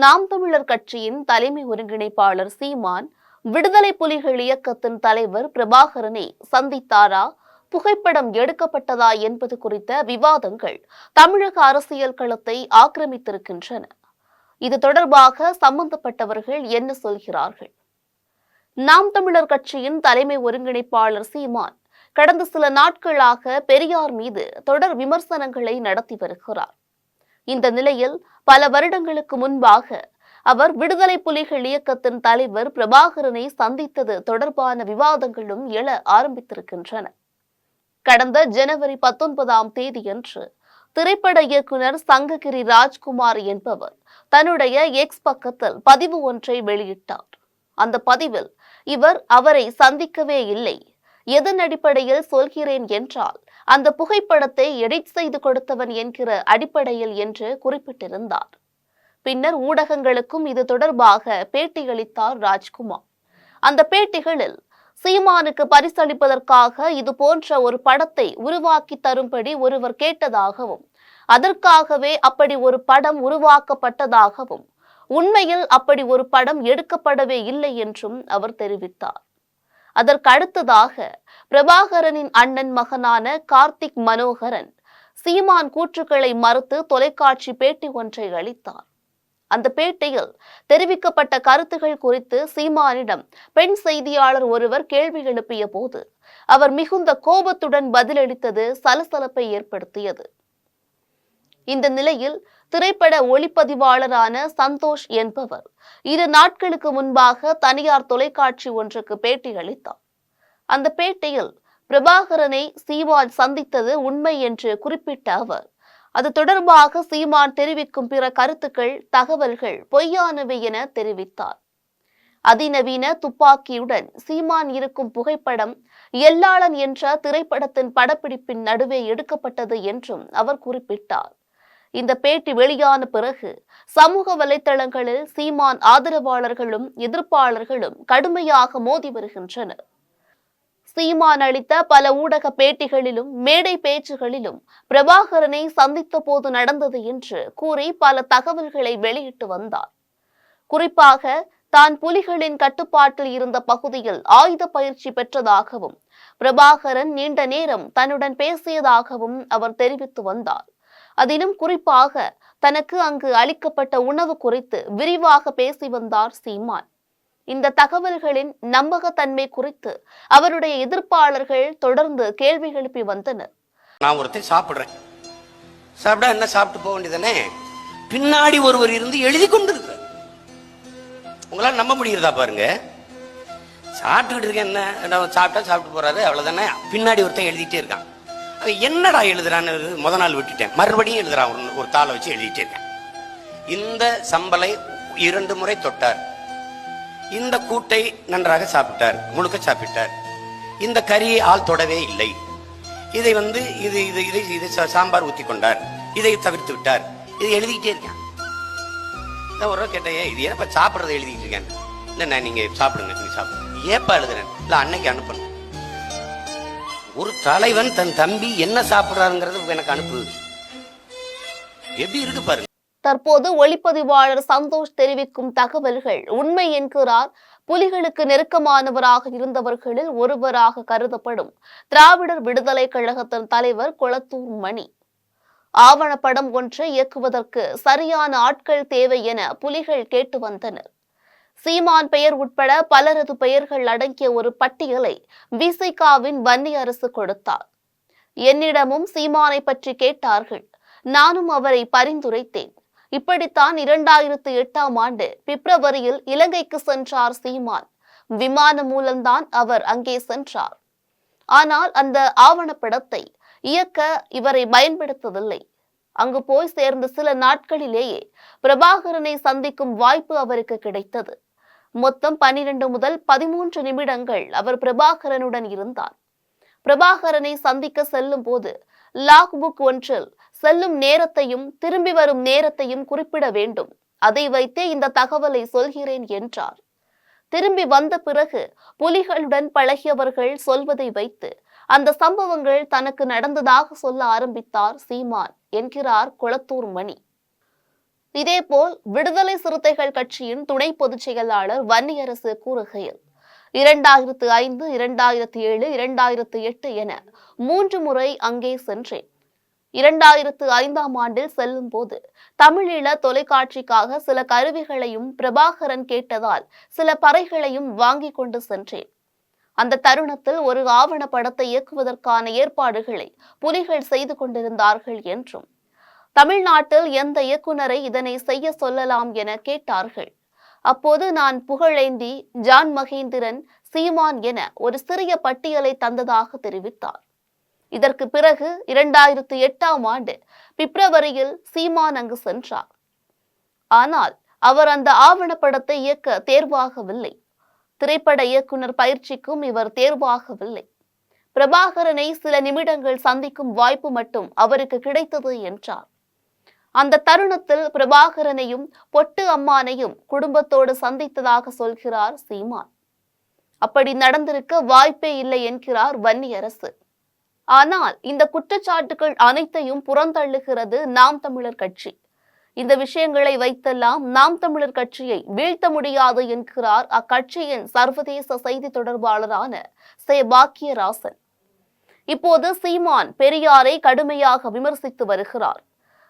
நாம் தமிழர் கட்சியின் தலைமை ஒருங்கிணைப்பாளர் சீமான் விடுதலை புலிகள் இயக்கத்தின் தலைவர் பிரபாகரனை சந்தித்தாரா? புகைப்படம் எடுக்கப்பட்டதா என்பது குறித்த விவாதங்கள் தமிழக அரசியல் களத்தை ஆக்கிரமித்திருக்கின்றன. இது தொடர்பாக சம்பந்தப்பட்டவர்கள் என்ன சொல்கிறார்கள்? நாம் தமிழர் கட்சியின் தலைமை ஒருங்கிணைப்பாளர் சீமான் கடந்த சில நாட்களாக பெரியார் மீது தொடர் விமர்சனங்களை நடத்தி வருகிறார். இந்த நிலையில் பல வருடங்களுக்கு முன்பாக அவர் விடுதலை புலிகள் இயக்கத்தின் தலைவர் பிரபாகரனை சந்தித்தது தொடர்பான விவாதங்களும் எழ ஆரம்பித்திருக்கின்றன. கடந்த ஜனவரி பத்தொன்பதாம் தேதியன்று திரைப்பட இயக்குனர் சங்ககிரி ராஜ்குமார் என்பவர் தன்னுடைய எக்ஸ் பக்கத்தில் பதிவு ஒன்றை வெளியிட்டார். அந்த பதிவில் இவர் அவரை சந்திக்கவே இல்லை எதன் அடிப்படையில் சொல்கிறேன் என்றால் அந்த புகைப்படத்தை எடிட் செய்து கொடுத்தவன் என்கிற அடிப்படையில் என்று குறிப்பிட்டிருந்தார். பின்னர் ஊடகங்களுக்கும் இது தொடர்பாக பேட்டியளித்தார் ராஜ்குமார். அந்த பேட்டிகளில் சீமானுக்கு பரிசளிப்பதற்காக இது போன்ற ஒரு படத்தை உருவாக்கி தரும்படி ஒருவர் கேட்டதாகவும் அதற்காகவே அப்படி ஒரு படம் உருவாக்கப்பட்டதாகவும் உண்மையில் அப்படி ஒரு படம் எடுக்கப்படவே இல்லை என்றும் அவர் தெரிவித்தார். அதற்கு அடுத்ததாக பிரபாகரனின் அண்ணன் மகனான கார்த்திக் மனோகரன் சீமான் கூற்றுக்களை மறுத்து தொலைக்காட்சி பேட்டி ஒன்றை அளித்தார். அந்த பேட்டியில் தெரிவிக்கப்பட்ட கருத்துகள் குறித்து சீமானிடம் பெண் செய்தியாளர் ஒருவர் கேள்வி எழுப்பிய போது அவர் மிகுந்த கோபத்துடன் பதிலளித்தது சலசலப்பை ஏற்படுத்தியது. இந்த நிலையில் திரைப்பட ஒளிப்பதிவாளரான சந்தோஷ் என்பவர் இரு நாட்களுக்கு முன்பாக தனியார் தொலைக்காட்சி ஒன்றுக்கு பேட்டி அளித்தார் அந்த பேட்டியில் பிரபாகரனை சீமான் சந்தித்தது உண்மை என்று குறிப்பிட்ட அவர் அது தொடர்பாக சீமான் தெரிவிக்கும் பிற கருத்துக்கள் தகவல்கள் பொய்யானவை என தெரிவித்தார். அதிநவீன துப்பாக்கியுடன் சீமான் இருக்கும் புகைப்படம் எல்லாளன் என்ற திரைப்படத்தின் படப்பிடிப்பின் நடுவே எடுக்கப்பட்டது என்றும் அவர் குறிப்பிட்டார். இந்த பேட்டி வெளியான பிறகு சமூக வலைதளங்களில் சீமான் ஆதரவாளர்களும் எதிர்ப்பாளர்களும் கடுமையாக மோதி வருகின்றனர். சீமான் அளித்த பல ஊடக பேட்டிகளிலும் மேடை பேச்சுகளிலும் பிரபாகரனை சந்தித்த போது நடந்தது என்று கூறி பல தகவல்களை வெளியிட்டு வந்தார். குறிப்பாக தான் புலிகளின் கட்டுப்பாட்டில் இருந்த பகுதியில் ஆயுத பயிற்சி பெற்றதாகவும் பிரபாகரன் நீண்ட நேரம் தன்னுடன் பேசியதாகவும் அவர் தெரிவித்து வந்தார். அதிலும் குறிப்பாக தனக்கு அங்கு அளிக்கப்பட்ட உணவு குறித்து விரிவாக பேசி வந்தார் சீமான். இந்த தகவல்களின் நம்பகத்தன்மை குறித்து அவருடைய எதிர்ப்பாளர்கள் தொடர்ந்து கேள்வி எழுப்பி வந்தனர். நான் ஒருத்தன் சாப்பிடுறேன். சாப்பிட்டா என்ன சாப்பிட்டு போக வேண்டியதானே பின்னாடி ஒருவர் இருந்து எழுதி கொண்டு உங்களால் நம்ப முடிகிறதா பாருங்க. சாப்பிட்டுக்கிட்டு இருக்கேன் என்ன? சாப்பிட்டா சாப்பிட்டு போறாரு அவ்வளவுதானே? பின்னாடி ஒருத்தன் எழுதிட்டே இருக்கான். என்னடா எழுதுறான்னு முத நாள் விட்டுட்டேன். மறுபடியும் எழுதுறான் ஒரு- தாளை வச்சு எழுதிட்டே இருக்கேன் இந்த சம்பலை இரண்டு முறை தொட்டார். இந்த கூட்டை நன்றாக சாப்பிட்டார் முழுக்க சாப்பிட்டார். இந்த கறியை ஆள் தொடவே இல்லை. இதை வந்து இது இது இதை இது சாம்பார் ஊத்தி கொண்டார். இதை தவிர்த்து விட்டார். இதை எழுதிக்கிட்டே இருக்கேன். நான் ஒரு கேட்டையே கேட்டேன் இது ஏன் சாப்பிட்றதை எழுதிக்கிட்டு இருக்கேன் இல்லைண்ணா நீங்க சாப்பிடுங்க நீங்க சாப்பிடுங்க. ஏப்பா எழுதுறேன்? இல்லை அன்னைக்கு அனுப்பணும். ஒரு தலைவன் தன் தம்பி என்ன சாப்பிடுறாருங்கிறது எனக்கு அனுப்பு. எப்படி இருக்கு பாருங்க. தற்போது ஒளிப்பதிவாளர் சந்தோஷ் தெரிவிக்கும் தகவல்கள். உண்மை என்கிறார் புலிகளுக்கு நெருக்கமானவராக இருந்தவர்களில் ஒருவராக கருதப்படும் திராவிடர் விடுதலை கழகத்தின் தலைவர் குளத்தூர் மணி. ஆவணப்படம் ஒன்றை இயக்குவதற்கு சரியான ஆட்கள் தேவை என புலிகள் கேட்டு வந்தனர். சீமான் பெயர் உட்பட பலரது பெயர்கள் அடங்கிய ஒரு பட்டியலை விசிகாவின் வன்னி அரசு கொடுத்தார். என்னிடமும் சீமானை பற்றி கேட்டார்கள். நானும் அவரை பரிந்துரைத்தேன். இப்படித்தான் இரண்டாயிரத்து எட்டாம் ஆண்டு பிப்ரவரியில் இலங்கைக்கு சென்றார் சீமான். விமானம் மூலம்தான் அவர் அங்கே சென்றார். ஆனால் அந்த ஆவணப்படத்தை இயக்க இவரை பயன்படுத்தவில்லை. அங்கு போய் சேர்ந்த சில நாட்களிலேயே பிரபாகரனை சந்திக்கும் வாய்ப்பு அவருக்கு கிடைத்தது. மொத்தம் பன்னிரண்டு முதல் பதிமூன்று நிமிடங்கள் அவர் பிரபாகரனுடன் இருந்தார். பிரபாகரனை சந்திக்க செல்லும் போது லாக் புக் ஒன்றில் செல்லும் நேரத்தையும் திரும்பி வரும் நேரத்தையும் குறிப்பிட வேண்டும். அதை வைத்தே இந்த தகவலை சொல்கிறேன் என்றார். திரும்பி வந்த பிறகு புலிகளுடன் பழகியவர்கள் சொல்வதை வைத்து அந்த சம்பவங்கள் தனக்கு நடந்ததாக சொல்ல ஆரம்பித்தார் சீமான் என்கிறார் கொளத்தூர் மணி. இதேபோல் விடுதலை சிறுத்தைகள் கட்சியின் துணை பொதுச் செயலாளர் வன்னியரசு கூறுகையில் இரண்டாயிரத்து ஐந்து இரண்டாயிரத்து ஏழு இரண்டாயிரத்து எட்டு என மூன்று முறை அங்கே சென்றேன். இரண்டாயிரத்து ஐந்தாம் ஆண்டில் செல்லும் போது தமிழீழ தொலைக்காட்சிக்காக சில கருவிகளையும் பிரபாகரன் கேட்டதால் சில பறைகளையும் வாங்கி கொண்டு சென்றேன். அந்த தருணத்தில் ஒரு ஆவண படத்தை இயக்குவதற்கான ஏற்பாடுகளை புலிகள் செய்து கொண்டிருந்தார்கள் என்றும் தமிழ்நாட்டில் எந்த இயக்குனரை இதனை செய்ய சொல்லலாம் என கேட்டார்கள். அப்போது நான் புகழேந்தி ஜான் மகேந்திரன் சீமான் என ஒரு சிறிய பட்டியலை தந்ததாக தெரிவித்தார். இதற்கு பிறகு இரண்டாயிரத்து எட்டாம் ஆண்டு பிப்ரவரியில் சீமான் அங்கு சென்றார். ஆனால் அவர் அந்த ஆவணப்படத்தை இயக்க தேர்வாகவில்லை. திரைப்பட இயக்குனர் பயிற்சிக்கும் இவர் தேர்வாகவில்லை. பிரபாகரனை சில நிமிடங்கள் சந்திக்கும் வாய்ப்பு மட்டும் அவருக்கு கிடைத்தது என்றார். அந்த தருணத்தில் பிரபாகரனையும் பொட்டு அம்மானையும் குடும்பத்தோடு சந்தித்ததாக சொல்கிறார் சீமான். அப்படி நடந்திருக்க வாய்ப்பே இல்லை என்கிறார் வன்னியரசு. ஆனால் இந்த குற்றச்சாட்டுகள் அனைத்தையும் புறந்தள்ளுகிறது நாம் தமிழர் கட்சி. இந்த விஷயங்களை வைத்தெல்லாம் நாம் தமிழர் கட்சியை வீழ்த்த முடியாது என்கிறார் அக்கட்சியின் சர்வதேச செய்தி தொடர்பாளரான சே. பாக்கியராசன். இப்போது சீமான் பெரியாரை கடுமையாக விமர்சித்து வருகிறார்.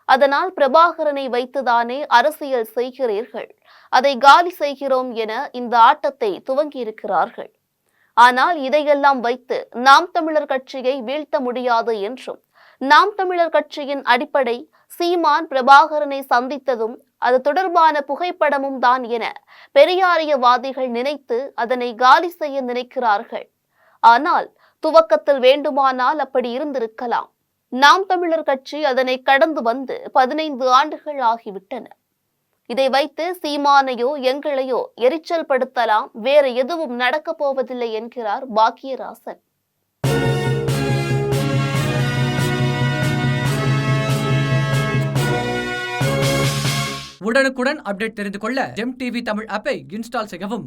அதனால் பிரபாகரனை வைத்துதானே அரசியல் செய்கிறீர்கள். அதை காலி செய்கிறோம் என இந்த ஆட்டத்தை துவங்கியிருக்கிறார்கள். ஆனால் இதையெல்லாம் வைத்து நாம் தமிழர் கட்சியை வீழ்த்த முடியாது என்றும் நாம் தமிழர் கட்சியின் அடிப்படை சீமான் பிரபாகரனை சந்தித்ததும் அது தொடர்பான புகைப்படமும் தான் என பெரியாரியவாதிகள் நினைத்து அதனை காலி செய்ய நினைக்கிறார்கள். ஆனால் துவக்கத்தில் வேண்டுமானால் அப்படி இருந்திருக்கலாம். நாம் தமிழர் கட்சி அதனை கடந்து வந்து பதினைந்து ஆண்டுகள் ஆகிவிட்டன. இதை வைத்து சீமானையோ எங்களையோ எரிச்சல் படுத்தலாம் வேற எதுவும் நடக்கப் போவதில்லை என்கிறார் பாக்கியராசன் உடனுக்குடன் அப்டேட் தெரிந்து கொள்ள ஜெம் டிவி தமிழ் ஆப்பை இன்ஸ்டால் செய்யவும்.